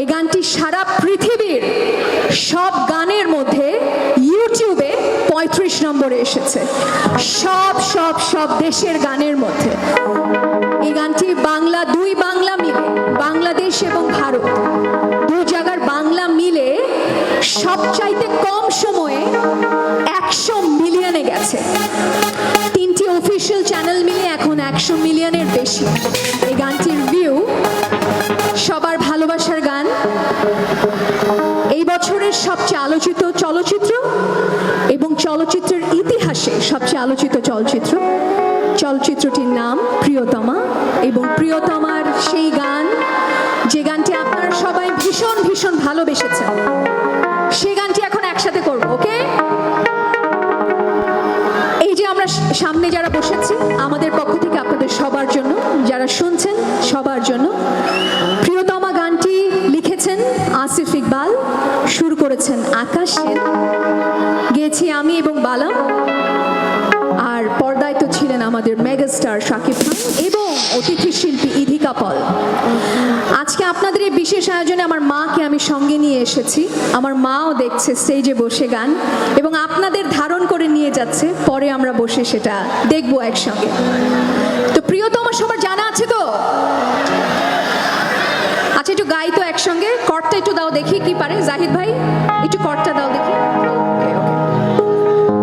এই গানটি সারা পৃথিবীর সব গানের মধ্যে ইউটিউবে পঁয়ত্রিশ নম্বরে এসেছে। সব সব সব দেশের গানের মধ্যে। এই গানটি বাংলা, দুই বাংলা মিলে, বাংলাদেশ এবং ভারত দুই জায়গার বাংলা মিলে সবচাইতে কম সময়ে একশো মিলিয়নে গেছে। তিনটি অফিসিয়াল চ্যানেল মিলে এখন একশো মিলিয়নের বেশি। বছরের সবচেয়ে আলোচিত চলচ্চিত্র এবং চলচ্চিত্রের ইতিহাসে সবচেয়ে আলোচিত চলচ্চিত্র। চলচ্চিত্রটির নাম প্রিয়তমা এবং প্রিয়তমার সেই গান, যে গানটি আপনারা সবাই ভীষণ ভীষণ ভালোবেসেছেন। সেই গানটি এখন একসাথে করব, ওকে? এই যে আমরা সামনে যারা বসেছি, আমাদের পক্ষ থেকে আপনাদের সবার জন্য, যারা শুনছেন, সবার জন্য প্রিয়তমা গানটি লিখেছেন আসিফ ইকবাল। করেছেন আকাশ। গেয়েছি আমি এবং বালাম আর পর্দায় তো ছিলেন আমাদের মেগাস্টার শাকিব খান এবং অতিথি শিল্পী ইধিকা পল। আজকে আপনাদের এই বিশেষ আয়োজনে আমার মাকে আমি সঙ্গে নিয়ে এসেছি। আমার মাও দেখছে স্টেজে বসে গান এবং আপনাদের ধারণ করে নিয়ে যাচ্ছে। পরে আমরা বসে সেটা দেখব একসঙ্গে। তো প্রিয়তম সবার জানা আছে তো? একসঙ্গে কর্তা একটু দাও দেখি কি পারে। জাহিদ ভাই একটু দাও